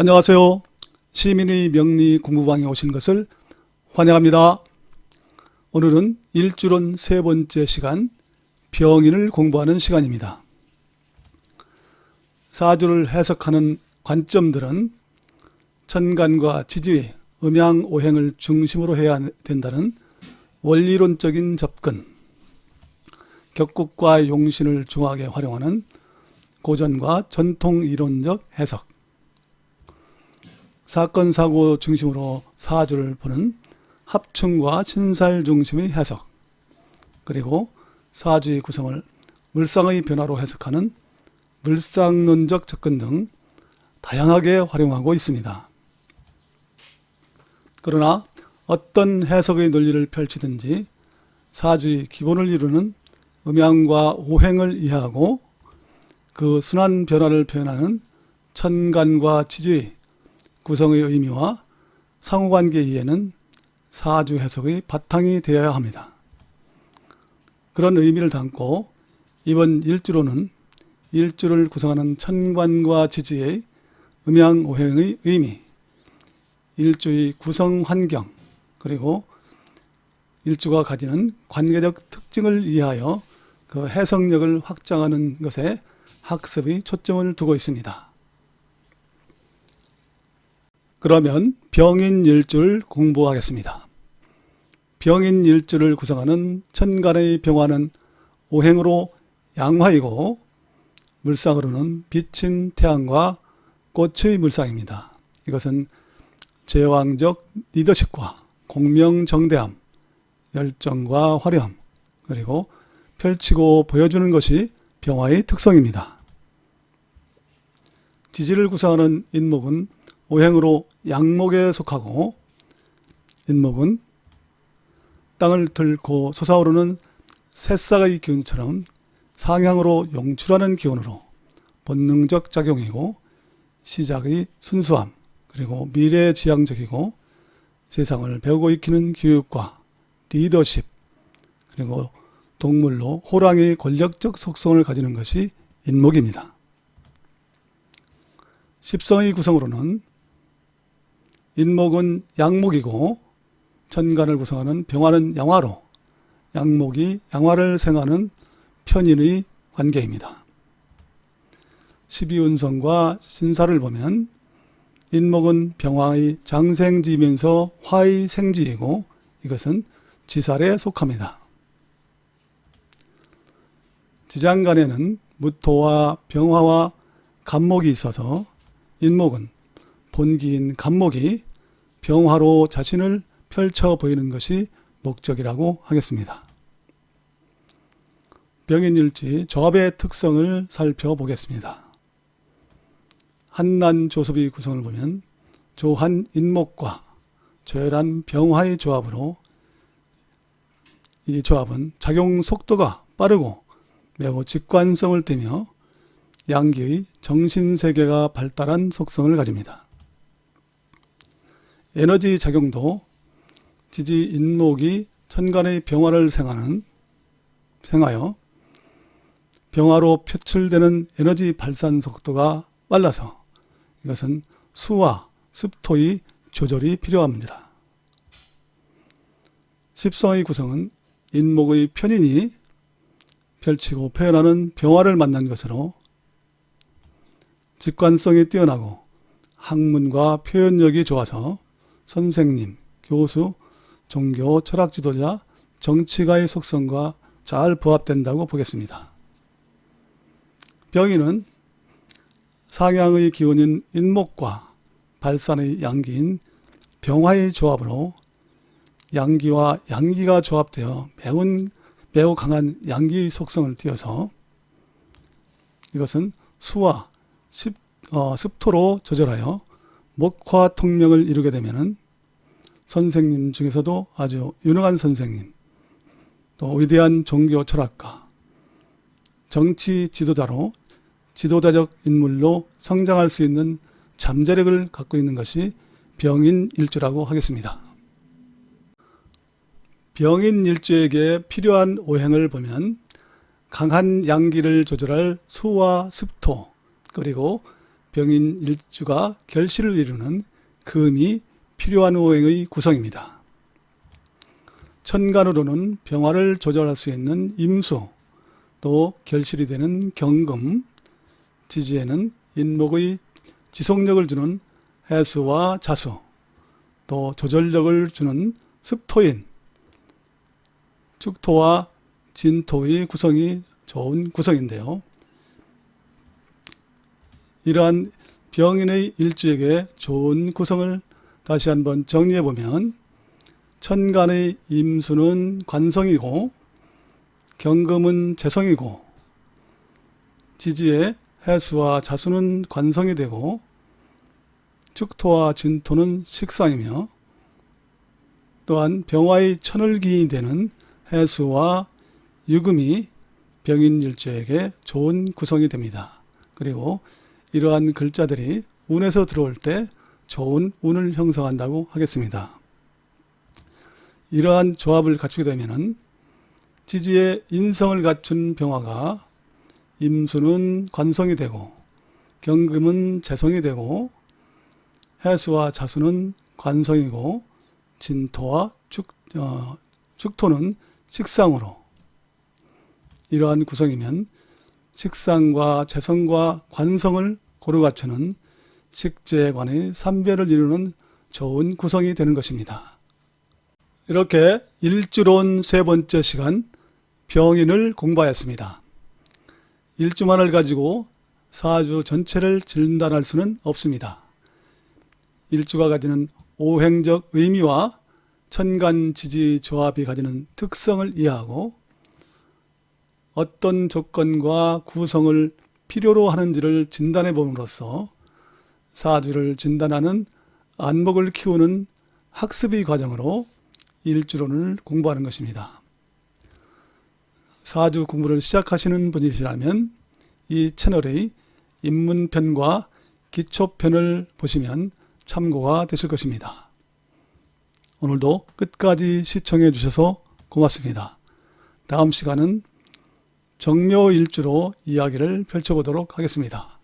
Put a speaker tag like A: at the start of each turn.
A: 안녕하세요. 시민의 명리 공부방에 오신 것을 환영합니다. 오늘은 일주론 세 번째 시간 병인을 공부하는 시간입니다. 사주를 해석하는 관점들은 천간과 지지의 음양 오행을 중심으로 해야 된다는 원리론적인 접근, 격국과 용신을 중하게 활용하는 고전과 전통 이론적 해석, 사건 사고 중심으로 사주를 보는 합충과 신살 중심의 해석, 그리고 사주의 구성을 물상의 변화로 해석하는 물상론적 접근 등 다양하게 활용하고 있습니다. 그러나 어떤 해석의 논리를 펼치든지 사주의 기본을 이루는 음양과 오행을 이해하고 그 순환 변화를 표현하는 천간과 지주의 구성의 의미와 상호관계 이해는 사주 해석의 바탕이 되어야 합니다. 그런 의미를 담고 이번 일주로는 일주를 구성하는 천관과 지지의 음양 오행의 의미, 일주의 구성 환경, 그리고 일주가 가지는 관계적 특징을 이해하여 그 해석력을 확장하는 것에 학습의 초점을 두고 있습니다. 그러면 병인 일주를 공부하겠습니다. 병인 일주를 구성하는 천간의 병화는 오행으로 양화이고 물상으로는 빛인 태양과 꽃의 물상입니다. 이것은 제왕적 리더십과 공명정대함, 열정과 화려함, 그리고 펼치고 보여주는 것이 병화의 특성입니다. 지지를 구성하는 인목은 오행으로 양목에 속하고 인목은 땅을 들고 솟아오르는 새싹의 기운처럼 상향으로 용출하는 기운으로 본능적 작용이고 시작의 순수함 그리고 미래 지향적이고 세상을 배우고 익히는 교육과 리더십 그리고 동물로 호랑이의 권력적 속성을 가지는 것이 인목입니다. 십성의 구성으로는 인목은 양목이고 천간을 구성하는 병화는 양화로 양목이 양화를 생하는 편인의 관계입니다. 12운성과 신사를 보면 인목은 병화의 장생지면서 화의 생지이고 이것은 지살에 속합니다. 지장간에는 무토와 병화와 간목이 있어서 인목은 본기인 간목이 병화로 자신을 펼쳐 보이는 것이 목적이라고 하겠습니다. 병인일지 조합의 특성을 살펴보겠습니다. 한난 조섭의 구성을 보면 조한 인목과 조열한 병화의 조합으로 이 조합은 작용 속도가 빠르고 매우 직관성을 띠며 양기의 정신세계가 발달한 속성을 가집니다. 에너지 작용도 지지 인목이 천간의 병화를 생하는 생하여 병화로 표출되는 에너지 발산 속도가 빨라서 이것은 수와 습토의 조절이 필요합니다. 십성의 구성은 인목의 편인이 펼치고 표현하는 병화를 만난 것으로 직관성이 뛰어나고 학문과 표현력이 좋아서 선생님, 교수, 종교, 철학 지도자, 정치가의 속성과 잘 부합된다고 보겠습니다. 병인은 상향의 기운인 인목과 발산의 양기인 병화의 조합으로 양기와 양기가 조합되어 매우, 매우 강한 양기 속성을 띄어서 이것은 수와 습, 어, 습토로 조절하여 목화 통명을 이루게 되면은 선생님 중에서도 아주 유능한 선생님, 또 위대한 종교 철학가, 정치 지도자로 지도자적 인물로 성장할 수 있는 잠재력을 갖고 있는 것이 병인 일주라고 하겠습니다. 병인 일주에게 필요한 오행을 보면 강한 양기를 조절할 수와 습토 그리고 병인 일주가 결실을 이루는 금이 필요한 오행의 구성입니다. 천간으로는 병화를 조절할 수 있는 임수, 또 결실이 되는 경금, 지지에는 인목의 지속력을 주는 해수와 자수, 또 조절력을 주는 습토인, 축토와 진토의 구성이 좋은 구성인데요. 이러한 병인의 일주에게 좋은 구성을 다시 한번 정리해 보면 천간의 임수는 관성이고 경금은 재성이고 지지의 해수와 자수는 관성이 되고 축토와 진토는 식상이며 또한 병화의 천을 기인이 되는 해수와 유금이 병인 일주에게 좋은 구성이 됩니다. 그리고 이러한 글자들이 운에서 들어올 때 좋은 운을 형성한다고 하겠습니다. 이러한 조합을 갖추게 되면은 지지의 인성을 갖춘 병화가 임수는 관성이 되고 경금은 재성이 되고 해수와 자수는 관성이고 진토와 축, 어, 축토는 식상으로 이러한 구성이면 식상과 재성과 관성을 고루 갖추는 식재관의 삼별을 이루는 좋은 구성이 되는 것입니다. 이렇게 일주론 세 번째 시간 병인을 공부하였습니다. 일주만을 가지고 사주 전체를 진단할 수는 없습니다. 일주가 가지는 오행적 의미와 천간지지 조합이 가지는 특성을 이해하고 어떤 조건과 구성을 필요로 하는지를 진단해 봄으로써 사주를 진단하는 안목을 키우는 학습의 과정으로 일주론을 공부하는 것입니다. 사주 공부를 시작하시는 분이시라면 이 채널의 입문편과 기초편을 보시면 참고가 되실 것입니다. 오늘도 끝까지 시청해 주셔서 고맙습니다. 다음 시간은 정묘일주로 이야기를 펼쳐보도록 하겠습니다.